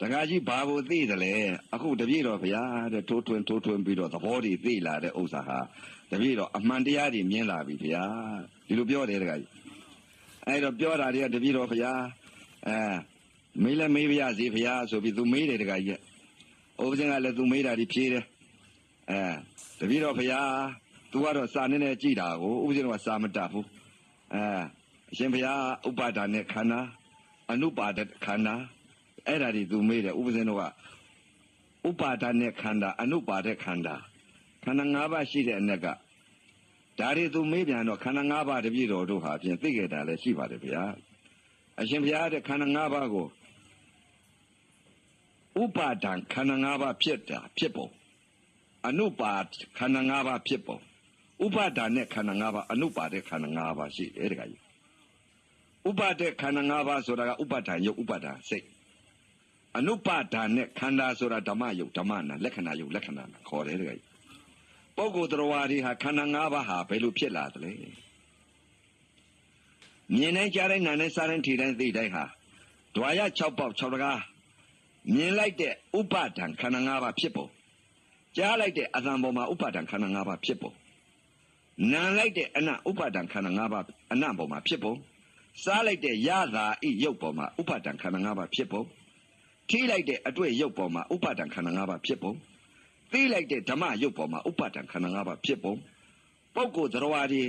တခါကြီးဘာကိုသိတယ်လဲအခုတပြည့်တော်ဗျာတဲ့ထိုးထွင်းထိုးထွင်းပြီးတော့သဘောတွေသိလာတဲ့ဥစ္စာဟာတပြည့်တော်အမှန်တရားတွေမြင်လာပြီဗျာဒီလိုပြောတယ်တခါကြီးအဲ့တော့ပြောတာတွေကတပြည့်တော်ဗျာအဲမေးလဲမေးပါရစေဗျာဆိုပြီးသူမေးတယ်တခါကြီးဥပဇင်ကလည်းသူမေးတာဒီဖြေးတယ်အဲတပြည့်တော်ဗျာသူကတော့စာနဲ့နဲ့ကြည်တာကိုဥပဇင်ကစာမတတ်ဘူးအဲအရှင်ဗျာဥပါဒာနဲ့ခန္ဓာအနုပါဒခန္ဓာ အဲ့ဒါတွေသူမေးတယ်ဥပဇင်းတို့ကဥပါဒနဲ့ခန္ဓာအနုပါဒခန္ဓာခန္ဓာ၅ပါးရှိတဲ့အ ਨੇ ကဒါတွေသူမေးပြန်တော့ခန္ဓာ၅ပါးတပြည့်တော်တို့ဟာဖြင့်သိခဲ့တာလည်းရှိပါတယ်ဗျာအရှင်ဘုရားတဲ့ခန္ဓာ၅ပါးကိုဥပါဒံခန္ဓာ၅ပါးဖြစ်တာဖြစ်ပုံအနုပါဒခန္ဓာ၅ပါးဖြစ်ပုံဥပါဒနဲ့ခန္ဓာ၅ပါးအနုပါဒခန္ဓာ၅ပါးရှိတယ်တခါကြီးဥပါဒခန္ဓာ၅ပါးဆိုတာကဥပါဒံယုတ်ဥပါဒံစိတ် အနုပါဒာနဲ့ခန္ဓာဆိုတာဓမ္မယုတ်ဓမ္မနာလက္ခဏာယုတ်လက္ခဏာနာခေါ်တယ်တကယ်ပုဂ္ဂိုလ်တော်ဝါတွေဟာခန္ဓာ၅ပါးဟာဘယ်လိုဖြစ်လာသလဲမြင်တိုင်းကြားတိုင်းနားတိုင်းစားတိုင်းထိတိုင်းသိတိုင်းဟာဒွါရ6ပေါက်6တကားမြင်လိုက်တဲ့ဥပါဒံခန္ဓာ၅ပါးဖြစ်ပုံကြားလိုက်တဲ့အသံပေါ်မှာဥပါဒံခန္ဓာ၅ပါးဖြစ်ပုံနားလိုက်တဲ့အနဥပါဒံခန္ဓာ၅ပါးအနပေါ်မှာဖြစ်ပုံစားလိုက်တဲ့ရသာဤရုပ်ပေါ်မှာဥပါဒံခန္ဓာ၅ပါးဖြစ်ပုံ ထိလိုက်တဲ့အတွေ့ရုပ်ပေါ်မှာဥပါဒံခန္ဓာ၅ပါးဖြစ်ပုံသိလိုက်တဲ့ဓမ္မရုပ်ပေါ်မှာဥပါဒံခန္ဓာ၅ပါးဖြစ်ပုံပုဂ္ဂိုလ်သရဝါဒီ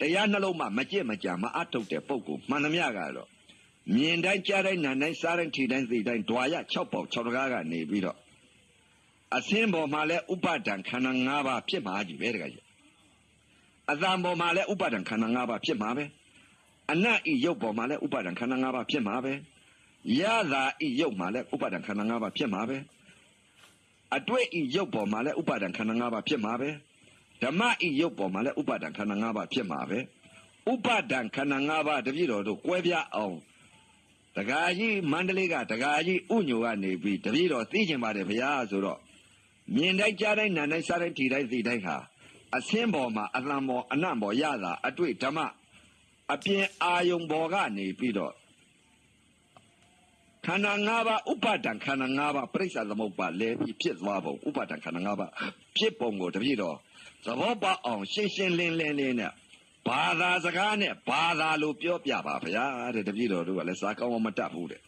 တရားနှလုံးမှာမကြင့်မကြံမအထုတ်တဲ့ပုဂ္ဂိုလ်မှန်သမျှကတော့မြင်တိုင်းကြားတိုင်းနားတိုင်းစားတိုင်းထိတိုင်းသိတိုင်းဓွာရ6ပေါက်6တကားကနေပြီးတော့အစင်းပေါ်မှာလည်းဥပါဒံခန္ဓာ၅ပါးဖြစ်မှာကြီးပဲတကကြီးအသံပေါ်မှာလည်းဥပါဒံခန္ဓာ၅ပါးဖြစ်မှာပဲအနတ်ဤရုပ်ပေါ်မှာလည်းဥပါဒံခန္ဓာ၅ပါးဖြစ်မှာပဲ ရတာဤရုပ်မှာလည်းဥပါဒံခန္ဓာ၅ပါးဖြစ်မှာပဲအတွေ့ဤရုပ်ပေါ်မှာလည်းဥပါဒံခန္ဓာ၅ပါးဖြစ်မှာပဲဓမ္မဤရုပ်ပေါ်မှာလည်းဥပါဒံခန္ဓာ၅ပါးဖြစ်မှာပဲဥပါဒံခန္ဓာ၅ပါးတပြည့်တော်တို့ကွဲပြားအောင်တဂါကြီးမန္တလေးကတဂါကြီးဥညိုကနေပြီးတပြည့်တော်သိကျင်ပါတယ်ဗျာဆိုတော့မြင်တိုင်းကြားတိုင်းနားတိုင်းစားတိုင်းထိတိုင်းသိတိုင်းဟာအစင်းပေါ်မှာအလံပေါ်အနံ့ပေါ်ရတာအတွေ့ဓမ္မအပြင်အာယုံပေါ်ကနေပြီးတော့ ခန္ဓာ၅ပါးဥပါဒံခန္ဓာ၅ပါးပြိဿသမုပ္ပါလဲပြီးဖြစ်သွားပုံဥပါဒံခန္ဓာ၅ပါးဖြစ်ပုံကိုတပြည့်တော့သဘောပေါက်အောင်ရှင်းရှင်းလင်းလင်းလေးနဲ့ဘာသာစကားနဲ့ဘာသာလို့ပြောပြပါဗျာတဲ့တပြည့်တော်တို့ကလည်းစာကောင်းမတတ်ဘူးတဲ့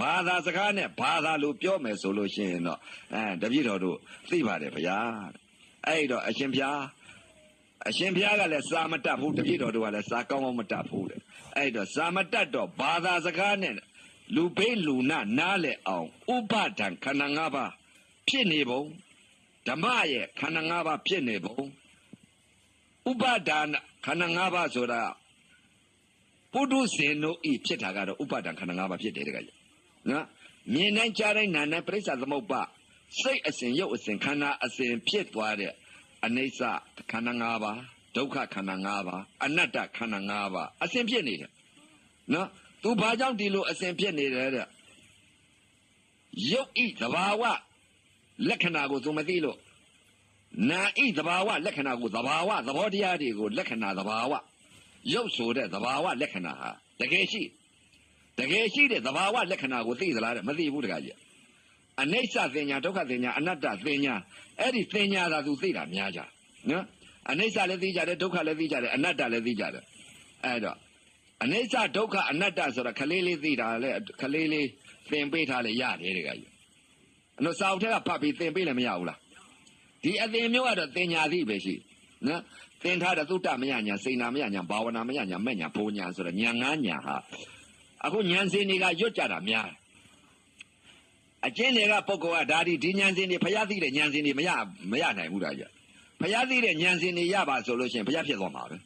ဘာသာစကားနဲ့ဘာသာလို့ပြောမယ်ဆိုလို့ရှိရင်တော့အဲတပြည့်တော်တို့သိပါတယ်ဗျာအဲ့တော့အရှင်ဘုရားအရှင်ဘုရားကလည်းစာမတတ်ဘူးတပြည့်တော်တို့ကလည်းစာကောင်းမတတ်ဘူးတဲ့အဲ့တော့စာမတတ်တော့ဘာသာစကားနဲ့ လူဘေးလူနာနားလေအောင်ဥပါဒံခန္ဓာ၅ပါးဖြစ်နေပုံဓမ္မရဲ့ခန္ဓာ၅ပါးဖြစ်နေပုံဥပါဒံခန္ဓာ၅ပါးဆိုတာပုထုဇဉ်တို့ဤဖြစ်တာကတော့ဥပါဒံခန္ဓာ၅ပါးဖြစ်တယ်တကယ်နော်မြင်တိုင်းကြားတိုင်းနားတိုင်းပြိဿသမုပ္ပါစိတ်အစဉ်ရုပ်အစဉ်ခန္ဓာအစဉ်ဖြစ်သွားတဲ့အနိစ္စခန္ဓာ၅ပါးဒုက္ခခန္ဓာ၅ပါးအနတ္တခန္ဓာ၅ပါးအစဉ်ဖြစ်နေတယ်နော် သူဘာကြောင့်ဒီလိုအစဉ်ဖြစ်နေတယ်တဲ့ရုပ်ဤသဘာဝလက္ခဏာကိုသူမသိလို့နာဤသဘာဝလက္ခဏာကိုသဘာဝသဘောတရားတွေကိုလက္ခဏာသဘာဝရုပ်ဆိုတဲ့သဘာဝလက္ခဏာဟာတကယ်ရှိတကယ်ရှိတဲ့သဘာဝလက္ခဏာကိုသိသလားတဲ့မသိဘူးတကကြီးအနိစ္စသင်ညာဒုက္ခသင်ညာအနတ္တသင်ညာအဲ့ဒီသင်ညာသာသူသိတာများကြနော်အနိစ္စလည်းသိကြတယ်ဒုက္ခလည်းသိကြတယ်အနတ္တလည်းသိကြတယ်အဲ့တော့ အနိစ္စဒုက္ခအနတ္တဆိုတာခလေးလေးသိတာလေခလေးလေးသင်ပေးထားလေရတယ်တကကြီးအဲ့တော့စာအုပ်ထဲကဖတ်ပြီးသင်ပေးလည်းမရဘူးလားဒီအသင်မျိုးကတော့သင်ညာသိပဲရှိနော်သင်ထားတဲ့သုတ္တမယညာစေနာမယညာဘာဝနာမယညာမဲ့ညာဘုံညာဆိုတော့ညာငါးညာဟာအခုဉာဏ်စင်တွေကရွတ်ကြတာများတယ်အကျဉ်းတွေကပုဂ္ဂိုလ်ကဒါဒီဒီဉာဏ်စင်တွေဖျားသိတဲ့ဉာဏ်စင်တွေမရမရနိုင်ဘူးဒါကြဖျားသိတဲ့ဉာဏ်စင်တွေရပါဆိုလို့ရှိရင်ဖျားဖြစ်သွားမှာပဲ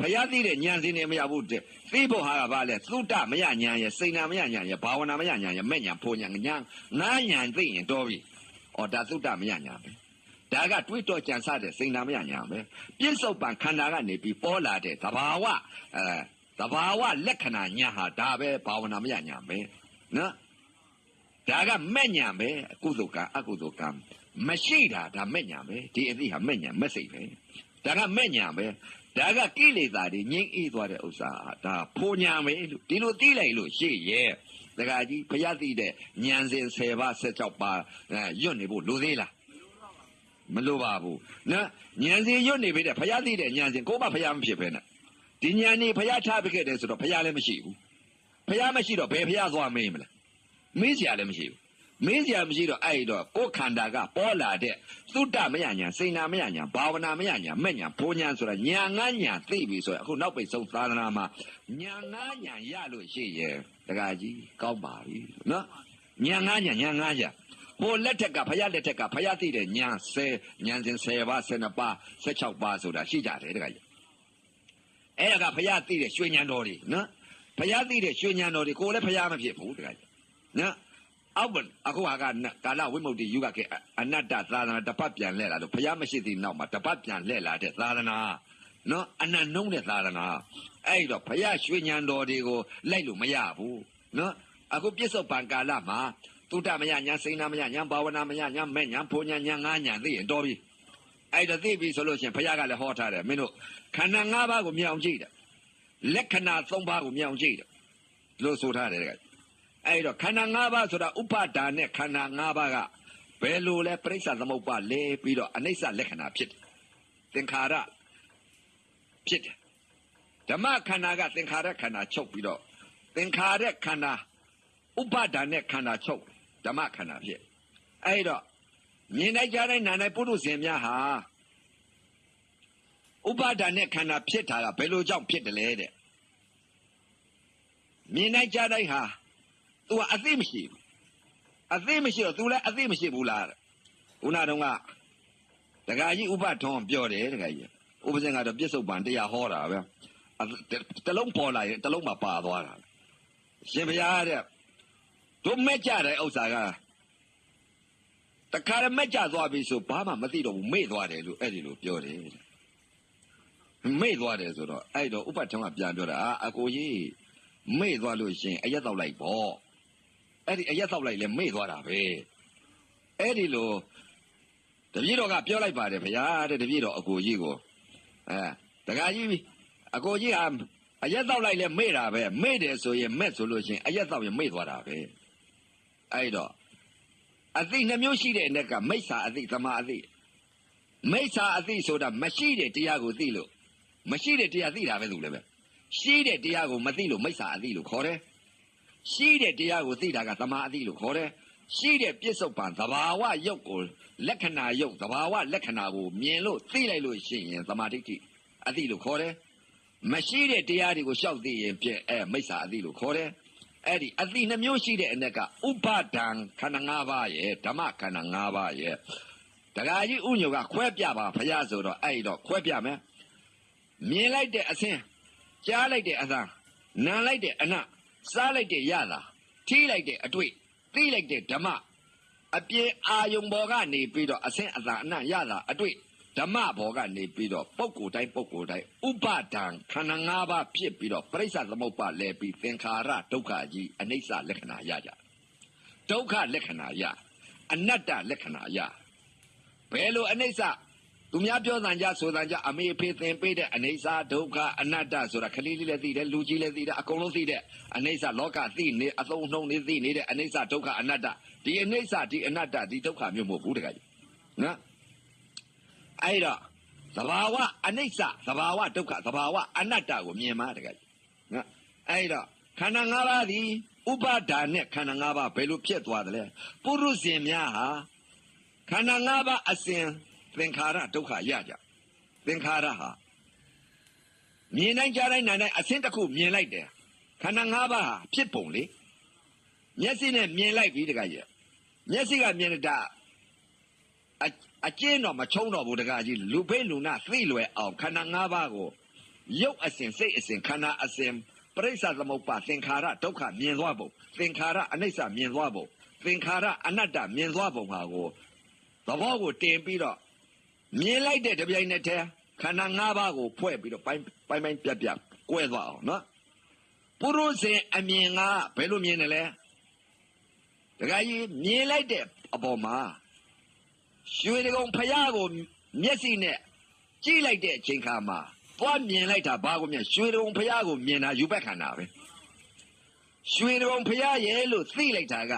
ဖျားသိတဲ့ဉာဏ်စင်တွေမရဘူးတဲ့သိဖို့ဟာကဘာလဲသုတ္တမယဉာဏ်ရဲ့စေနာမယဉာဏ်ရဲ့ဘာဝနာမယဉာဏ်ရဲ့မဲ့ညာဘုံညာဉာဏ်ငါးဉာဏ်သိရင်တော်ပြီဩဒါသုတ္တမယဉာဏ်ပဲဒါကတွေးတော်ကြံစတဲ့စေနာမယဉာဏ်ပဲပြစ္ဆုတ်ပံခန္ဓာကနေပြီးပေါ်လာတဲ့သဘာဝအဲသဘာဝလက္ခဏာညာဟာဒါပဲဘာဝနာမယညာပဲနော်ဒါကမဲ့ညာပဲအကုသိုလ်ကံအကုသိုလ်ကံမရှိတာဒါမဲ့ညာပဲဒီအသိဟာမဲ့ညာမဲ့စိတ်ပဲဒါကမဲ့ညာပဲ ဒါကကိလေသာတွေငြိမ့်အေးသွားတဲ့ဥစ္စာဒါဖိုးညာမေလို့ဒီလိုသိလိုက်လို့ရှိရဲ့တခါကြီးဘုရားသိတဲ့ဉာဏ်စဉ်10ပါး16ပါးအဲရွတ်နေဖို့လိုသေးလားမလိုပါဘူးနော်ဉာဏ်စဉ်ရွတ်နေပြီတဲ့ဘုရားသိတဲ့ဉာဏ်စဉ်ကိုယ်မှဘုရားမဖြစ်ပဲနဲ့ဒီဉာဏ်นี่ဘုရားထားပြခဲ့တယ်ဆိုတော့ဘုရားလည်းမရှိဘူးဘုရားမရှိတော့ဘယ်ဘုရားသွားမေးမလဲမေးစရာလည်းမရှိဘူး မေးစရာမရှိတော့အဲ့တော့ကိုယ်ခန္ဓာကပေါ်လာတဲ့သုတ္တမယညာစိဏမယညာဘာဝနာမယညာမဲ့ညာဘိုးညာဆိုတာညာငါညာသိပြီဆိုရင်အခုနောက်ပိတ်ဆုံးသာသနာမှာညာငါညာရလို့ရှိရဲ့တကကြီးကောင်းပါပြီနော်ညာငါညာညာငါညာဟိုလက်ထက်ကဘုရားလက်ထက်ကဘုရားသိတဲ့ညာ10ညာစဉ်10ပါး12ပါး16ပါးဆိုတာရှိကြတယ်တကကြီးအဲ့ဒါကဘုရားသိတဲ့ရွှေညာတော်တွေနော်ဘုရားသိတဲ့ရွှေညာတော်တွေကိုလည်းဘုရားမဖြစ်ဘူးတကကြီးနော် အောက်ဘအခုဟာကကာလဝိမု ക്തി ယုဂကေအနတ္တသာသနာတပတ်ပြန်လဲလာလို့ဘုရားမရှိသေးနောက်မှာတပတ်ပြန်လဲလာတဲ့သာသနာနော်အနန္နှုံးတဲ့သာသနာအဲ့တော့ဘုရားရွှေညံတော်တွေကိုလိုက်လို့မရဘူးနော်အခုပြစ္ဆုတ်ပံကာလမှာသုတ္တမယညာစိဏမယညာဘာဝနာမယညာမဲ့ညာဘုံညာညာငါးညာသိရင်တော်ပြီအဲ့တော့သိပြီဆိုလို့ရှိရင်ဘုရားကလည်းဟောထားတယ်မင်းတို့ခန္ဓာ၅ပါးကိုမြောင်ကြည့်တယ်လက္ခဏာ၃ပါးကိုမြောင်ကြည့်တယ်လို့ဆိုထားတယ်တဲ့ အဲ့တော့ခန္ဓာ၅ပါးဆိုတာဥပါဒါနဲ့ခန္ဓာ၅ပါးကဘယ်လိုလဲပြိဿသမုပ္ပါလဲပြီးတော့အနိစ္စလက္ခဏာဖြစ်တယ်သင်္ခါရဖြစ်တယ်ဓမ္မခန္ဓာကသင်္ခါရခန္ဓာချုပ်ပြီးတော့သင်္ခါရခန္ဓာဥပါဒါနဲ့ခန္ဓာချုပ်ဓမ္မခန္ဓာဖြစ်အဲ့တော့မြင်နိုင်ကြတဲ့နာနိုင်ပုရုဇဉ်များဟာဥပါဒါနဲ့ခန္ဓာဖြစ်တာကဘယ်လိုကြောင့်ဖြစ်တယ်လဲတဲ့မြင်နိုင်ကြတဲ့ဟာ तू ကအသိမရှိဘူးအသိမရှိတော့ तू လည်းအသိမရှိဘူးလားတဲ့ခုနတုန်းကဒကာကြီးဥပထွန်းပြောတယ်ဒကာကြီးဥပဇင်ကတော့ပြစ္ဆုတ်ပံတရားဟောတာပဲအတလုံးပေါ်လာရင်တလုံးမှာပါသွားတာရှင်ဘုရားတဲ့တို့မဲ့ကြတဲ့ဥစ္စာကတခါရမဲ့ကြသွားပြီဆိုဘာမှမသိတော့ဘူးမေ့သွားတယ်လို့အဲ့ဒီလိုပြောတယ်မေ့သွားတယ်ဆိုတော့အဲ့တော့ဥပထွန်းကပြန်ပြောတာအာအကိုကြီးမေ့သွားလို့ရှင်အရက်တော့လိုက်ပေါ့ အဲ့ဒီအရက်တော့လိုက်လဲမေ့သွားတာပဲအဲ့ဒီလိုတပည့်တော်ကပြောလိုက်ပါတယ်ဗျာတဲ့တပည့်တော်အကိုကြီးကိုအဲတခါကြီးအကိုကြီးဟာအရက်တော့လိုက်လဲမေ့တာပဲမေ့တယ်ဆိုရင်မဲ့ဆိုလို့ရှင်အရက်တော့ရင်မေ့သွားတာပဲအဲ့တော့အသိနှမျိုးရှိတဲ့အနေကမိစ္ဆာအသိသမာအသိမိစ္ဆာအသိဆိုတာမရှိတဲ့တရားကိုသိလို့မရှိတဲ့တရားသိတာပဲသူလည်းပဲရှိတဲ့တရားကိုမသိလို့မိစ္ဆာအသိလို့ခေါ်တယ် ရှိတဲ့တရားကိုသိတာကသမာအသိလို့ခေါ်တယ်ရှိတဲ့ပြစ္ဆုတ်ပံသဘာဝယုတ်ကိုလက္ခဏာယုတ်သဘာဝလက္ခဏာကိုမြင်လို့သိလိုက်လို့ရှိရင်သမာဓိဋ္ဌိအသိလို့ခေါ်တယ်မရှိတဲ့တရားတွေကိုရှောက်သိရင်ပြည့်အဲမိစ္ဆာအသိလို့ခေါ်တယ်အဲ့ဒီအသိနှမျိုးရှိတဲ့အ ਨੇ ကဥပါဒံခန္ဓာ၅ပါးရဲ့ဓမ္မခန္ဓာ၅ပါးရဲ့တခါကြီးဥညုကခွဲပြပါဖရာဆိုတော့အဲ့တော့ခွဲပြမယ်မြင်လိုက်တဲ့အဆင်းကြားလိုက်တဲ့အသံနားလိုက်တဲ့အန စားလိုက်တဲ့ရတာထိလိုက်တဲ့အတွေ့သိလိုက်တဲ့ဓမ္မအပြေအာယုံဘောကနေပြီးတော့အဆင်းအသာအနံ့ရတာအတွေ့ဓမ္မဘောကနေပြီးတော့ပုဂ္ဂိုလ်တိုင်းပုဂ္ဂိုလ်တိုင်းဥပါဒံခန္ဓာ၅ပါးဖြစ်ပြီးတော့ပြိဿသမုပ္ပါလဲပြီးသင်္ခါရဒုက္ခကြီးအနိစ္စလက္ခဏာရကြဒုက္ခလက္ခဏာရအနတ္တလက္ခဏာရဘယ်လိုအနိစ္စ သူများပြောတန်ကြဆိုတန်ကြအမေအဖေသင်ပေးတဲ့အနေစာဒုက္ခအနတ္တဆိုတာခလေးလေးလည်းသိတယ်လူကြီးလည်းသိတယ်အကုန်လုံးသိတဲ့အနေစာလောကသိနေအသုံးနှုံနေသိနေတဲ့အနေစာဒုက္ခအနတ္တဒီအနေစာဒီအနတ္တဒီဒုက္ခမျိုးမဟုတ်ဘူးတခါကြီးနော်အဲ့တော့သဘာဝအနိစ္စသဘာဝဒုက္ခသဘာဝအနတ္တကိုမြင်မှာတခါကြီးနော်အဲ့တော့ခန္ဓာ၅ပါးဒီဥပါဒါနဲ့ခန္ဓာ၅ပါးဘယ်လိုဖြစ်သွားသလဲပုရုဇဉ်များဟာခန္ဓာ၅ပါးအစဉ် သင်္ခါရဒုက္ခရကြသင်္ခါရဟာမြင်နိုင်ကြတိုင်းနိုင်တိုင်းအစင်းတစ်ခုမြင်လိုက်တယ်ခန္ဓာ၅ပါးဟာဖြစ်ပုံလေမျက်စိနဲ့မြင်လိုက်ပြီတခါကြီးမျက်စိကမြင်တာအအကျဉ်းတော့မချုံတော့ဘူးတခါကြီးလူဖိလူနာသိလွယ်အောင်ခန္ဓာ၅ပါးကိုရုပ်အစဉ်စိတ်အစဉ်ခန္ဓာအစဉ်ပရိစ္ဆသမုပ္ပါသင်္ခါရဒုက္ခမြင်သွားပုံသင်္ခါရအနိစ္စမြင်သွားပုံသင်္ခါရအနတ္တမြင်သွားပုံဟာကိုသဘောကိုတင်ပြီးတော့ မြင်လိုက်တဲ့တပြိုင်နက်တည်းခန္ဓာ၅ပါးကိုဖွဲ့ပြီးတော့ပိုင်းပိုင်းပိုင်းပြတ်ပြတ်ကွဲသွားအောင်နော်ပုရုဇဉ်အမြင်ကဘယ်လိုမြင်တယ်လဲတခါကြီးမြင်လိုက်တဲ့အပေါ်မှာရွှေတကုံဖျားကိုမျက်စိနဲ့ကြည့်လိုက်တဲ့အချိန်ခါမှာသွားမြင်လိုက်တာဘာကိုမြင်ရွှေတုံဖះကိုမြင်တာယူဘက်ခန္ဓာပဲရွှေတုံဖះရဲ့လို့သိလိုက်တာက